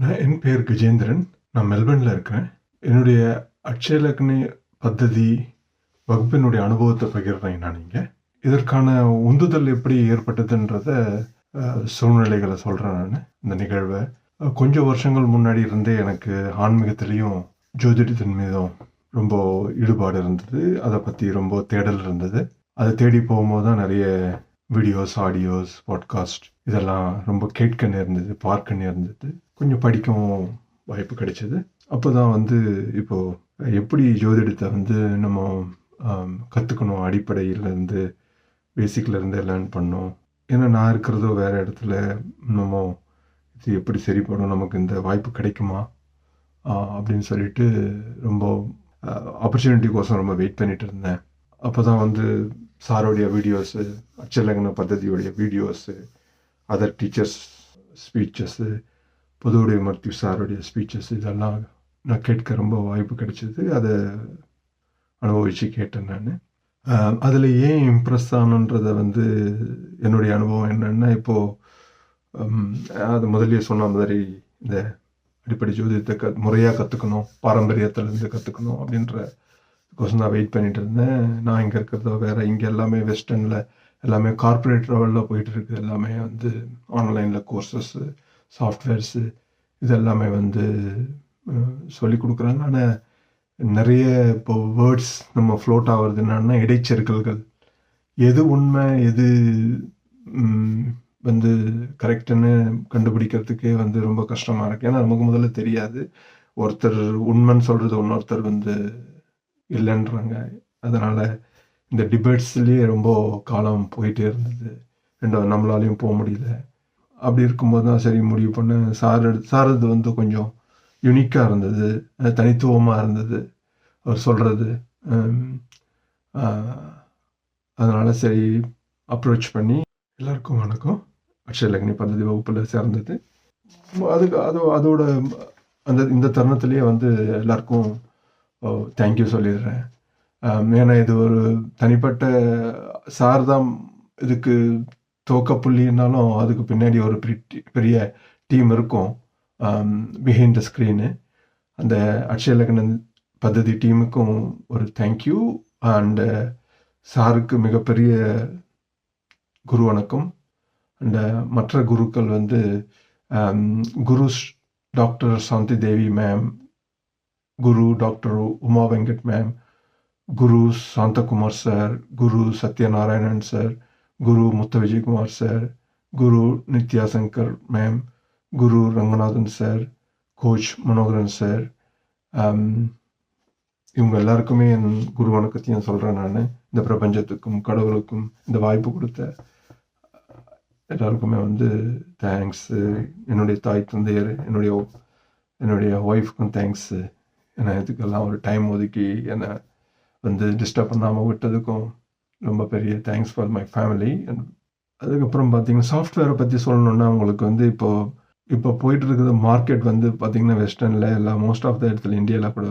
நான் என் பேர் கஜேந்திரன். நான் மெல்பர்னில் இருக்கிறேன் என்னுடைய அட்சயலக்னி பத்ததி வகுப்பினுடைய அனுபவத்தை பகிர்றேன் நான் இங்கே. இதற்கான உந்துதல் எப்படி ஏற்பட்டதுன்றத சூழ்நிலைகளை சொல்கிறேன் நான். இந்த நிகழ்வை கொஞ்சம் வருஷங்கள் முன்னாடி இருந்தே எனக்கு ஆன்மீகத்திலையும் ஜோதிடத்தின் மீதும் ரொம்ப ஈடுபாடு இருந்தது. அதை பற்றி ரொம்ப தேடல் இருந்தது. அதை தேடி போகும்போது தான் நிறைய வீடியோஸ் ஆடியோஸ் பாட்காஸ்ட் இதெல்லாம் ரொம்ப கேட்க நேர்ந்தது பார்க்க நேர்ந்தது. கொஞ்சம் படிக்கவும் வாய்ப்பு கிடைச்சது. அப்போ தான் வந்து இப்போது எப்படி ஜோதிடத்தை வந்து நம்ம கற்றுக்கணும் அடிப்படையிலேருந்து பேசிக்லேருந்து லேர்ன் பண்ணோம். ஏன்னா நான் இருக்கிறதோ வேறு இடத்துல நம்ம இது எப்படி சரி பண்ணணும் நமக்கு இந்த வாய்ப்பு கிடைக்குமா அப்படின்னு சொல்லிட்டு ரொம்ப ஆப்பர்ச்சுனிட்டிக்கோசம் ரொம்ப வெயிட் பண்ணிகிட்டு இருந்தேன். அப்போ தான் வந்து சாரோடைய வீடியோஸு அச்சலங்கன பദ്ധதியோடைய வீடியோஸு அதர் டீச்சர்ஸ் ஸ்பீச்சஸ்ஸு புதுவுடைய மருத்துவ சாருடைய ஸ்பீச்சஸ் இதெல்லாம் நான் கேட்க ரொம்ப வாய்ப்பு கிடைச்சிது. அதை அனுபவித்து கேட்டேன் நான். அதில் ஏன் இம்ப்ரெஸ் ஆனன்றதை வந்து என்னுடைய அனுபவம் என்னென்னா இப்போது அது முதலியே சொன்ன மாதிரி இந்த அடிப்படை ஜோதிடத்தை க முறையாக கற்றுக்கணும் பாரம்பரியத்திலேருந்து கற்றுக்கணும் அப்படின்ற கோசம் வெயிட் பண்ணிட்டு இருந்தேன். நான் இங்கே இருக்கிறதோ வேறு இங்கே எல்லாமே வெஸ்டர்னில் எல்லாமே கார்ப்பரேட் லெவலில் போயிட்டு இருக்கு. எல்லாமே வந்து ஆன்லைனில் கோர்சஸ்ஸு சாஃப்ட்வேர்ஸு இது எல்லாமே வந்து சொல்லி கொடுக்குறாங்க ஆனால் நிறைய இப்போ வேர்ட்ஸ் நம்ம ஃப்ளோட் ஆகுறது என்னன்னா இடைச்செருக்கல்கள். எது உண்மை எது வந்து கரெக்டுன்னு கண்டுபிடிக்கிறதுக்கே வந்து ரொம்ப கஷ்டமாக இருக்குது ஏன்னா நமக்கு முதல்ல தெரியாது. ஒருத்தர் உண்மைன்னு சொல்கிறது இன்னொருத்தர் வந்து இல்லைன்றாங்க. அதனால் இந்த டிபேட்ஸ்லேயே ரொம்ப காலம் போயிட்டே இருந்தது. ரெண்டாவது நம்மளாலையும் போக முடியல. அப்படி இருக்கும்போது தான் சரி முடிவு பண்ண. சார் சாரது வந்து கொஞ்சம் யுனிக்காக இருந்தது. தனித்துவமாக இருந்தது. அவர் சொல்கிறது அதனால் சரி அப்ரோச் பண்ணி எல்லாருக்கும் வணக்கம். அக்ஷயலக்னி பദ്ധதி வகுப்பில் சேர்ந்தது. அதுக்கு அது அதோட அந்த இந்த தருணத்திலேயே வந்து எல்லாருக்கும் Oh, ஓ தேங்க்யூ சொல்லிடுறேன். Um, ஏன்னா இது ஒரு தனிப்பட்ட சார் தான் இதுக்கு தோக்க புள்ளினாலும் அதுக்கு பின்னாடி ஒரு பெரிய- பெரிய டீம் இருக்கும். பிஹைண்ட் த ஸ்க்ரீனு அந்த அக்ஷயலக்னன் பததி டீமுக்கும் ஒரு தேங்க்யூ அண்டு சாருக்கு மிகப்பெரிய குரு வணக்கம். அண்ட் மற்ற குருக்கள் வந்து ஆம், குரு ஸ்- doctor Shanthi Devi ma'am Guru doctor Uma Venkat ma'am Guru Santhakumar sir Guru Sathyanarayanan sir Guru Mutha Vijayakumar sir Guru Nithya Shankar ma'am Guru Ranganathan sir coach Manoharan sir. இவங்க எல்லாருக்குமே என் குரு வணக்கத்தையும் சொல்கிறேன் நான். இந்த பிரபஞ்சத்துக்கும் கடவுளுக்கும் இந்த வாய்ப்பு கொடுத்த எல்லாருக்குமே வந்து தேங்க்ஸு என்னுடைய தாய் தந்தையர் என்னுடைய என்னுடைய ஒய்ஃப்க்கும் தேங்க்ஸு என்னை இதுக்கெல்லாம் ஒரு டைம் ஒதுக்கி என்னை வந்து டிஸ்டர்ப் பண்ணாமல் விட்டதுக்கும் ரொம்ப பெரிய thanks for my family and அதுக்கப்புறம் பார்த்தீங்கன்னா சாஃப்ட்வேரை பற்றி சொல்லணுன்னா உங்களுக்கு வந்து இப்போ இப்போ போயிட்டு இருக்கிற மார்க்கெட் வந்து பார்த்தீங்கன்னா வெஸ்டர்னில் எல்லாம் மோஸ்ட் ஆஃப் த இடத்துல இந்தியாவில் கூட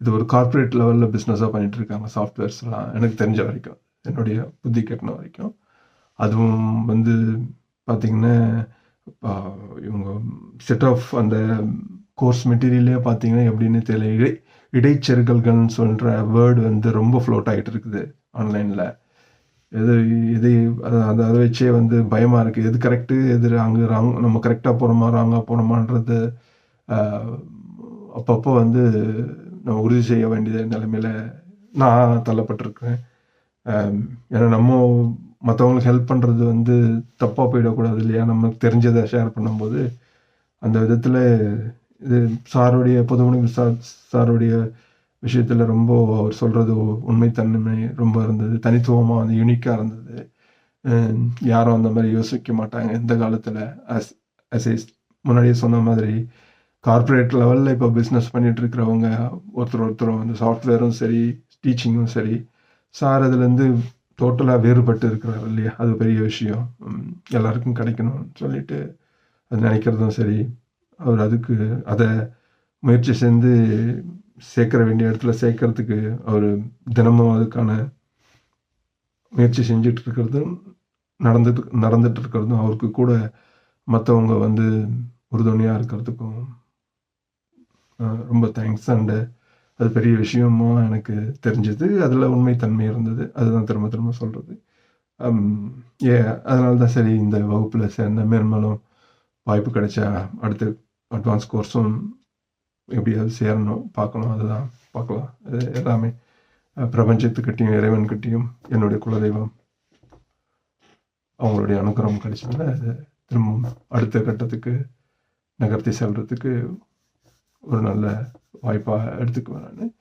இது ஒரு கார்ப்பரேட் லெவலில் பிஸ்னஸாக பண்ணிகிட்டு இருக்காங்க சாஃப்ட்வேர்ஸ்லாம் எனக்கு தெரிஞ்ச வரைக்கும் என்னுடைய புத்தி கட்டின வரைக்கும். அதுவும் வந்து பார்த்திங்கன்னா ஆ, இவங்க செட் ஆஃப் அந்த கோர்ஸ் மெட்டீரியலே பார்த்தீங்கன்னா எப்படின்னு தெரியல. இடை இடைச்செருகல்கள்னு சொல்கிற வேர்டு வந்து ரொம்ப ஃப்ளோட் ஆகிட்டு இருக்குது ஆன்லைனில் எது இது அது அதை அதை வச்சே வந்து பயமாக இருக்குது எது கரெக்டு எது அங்கே ராங் நம்ம கரெக்டாக போகிறோமா ராங்காக போகிறோமான்றது அப்பப்போ வந்து நம்ம உறுதி செய்ய வேண்டிய நிலைமையில் நான் தள்ளப்பட்டிருக்கிறேன். ஏன்னா நம்ம மற்றவங்களுக்கு ஹெல்ப் பண்ணுறது வந்து தப்பாக போயிடக்கூடாது இல்லையா? நமக்கு தெரிஞ்சதை ஷேர் பண்ணும்போது அந்த விதத்தில் இது சாருடைய பொதுமணி சார் சாருடைய விஷயத்தில் ரொம்ப அவர் சொல்கிறது உண்மைத்தன்மை ரொம்ப இருந்தது தனித்துவமாக வந்து யூனிக்காக இருந்தது. யாரும் அந்த மாதிரி யோசிக்க மாட்டாங்க. இந்த காலத்தில் அஸ் அஸ் முன்னாடியே சொன்ன மாதிரி கார்ப்பரேட் லெவலில் இப்போ பிஸ்னஸ் பண்ணிட்டு இருக்கிறவங்க ஒருத்தர் ஒருத்தர் வந்து சாஃப்ட்வேரும் சரி டீச்சிங்கும் சரி சார் அதுலேருந்து டோட்டலாக வேறுபட்டு இருக்கிறார் இல்லையா? அது பெரிய விஷயம். எல்லாருக்கும் கிடைக்கணும்னு சொல்லிட்டு அது நினைக்கிறதும் சரி. அவர் அதுக்கு அதை முயற்சி செஞ்சு சேர்க்கிற வேண்டிய இடத்துல சேர்க்கறதுக்கு அவர் தினமும் அதுக்கான முயற்சி செஞ்சுட்டு இருக்கிறதும் நடந்துட்டு நடந்துட்டு இருக்கிறதும் அவருக்கு கூட மற்றவங்க வந்து உறுதுணையாக இருக்கிறதுக்கும் ரொம்ப தேங்க்ஸ் அண்டு அது பெரிய விஷயமா எனக்கு தெரிஞ்சது. அதில் உண்மைத்தன்மை இருந்தது. அதுதான் திரும்ப திரும்ப சொல்கிறது ஏ அதனால தான் சரி இந்த வகுப்பில் சேர்ந்த மேன்மேலும் வாய்ப்பு கிடைச்சா அடுத்து அட்வான்ஸ் கோர்ஸும் எப்படியாவது சேரணும் பார்க்கணும் அதுதான் பார்க்கலாம். அது எல்லாமே பிரபஞ்சத்துக்கிட்டையும் இறைவன்கிட்டையும் என்னுடைய குலதெய்வம் அவங்களுடைய அனுகிரகம் கிடைச்சதுனால அது திரும்பவும் அடுத்த கட்டத்துக்கு நகர்த்தி செல்றதுக்கு ஒரு நல்ல வாய்ப்பாக எடுத்துக்குவேன் நான்.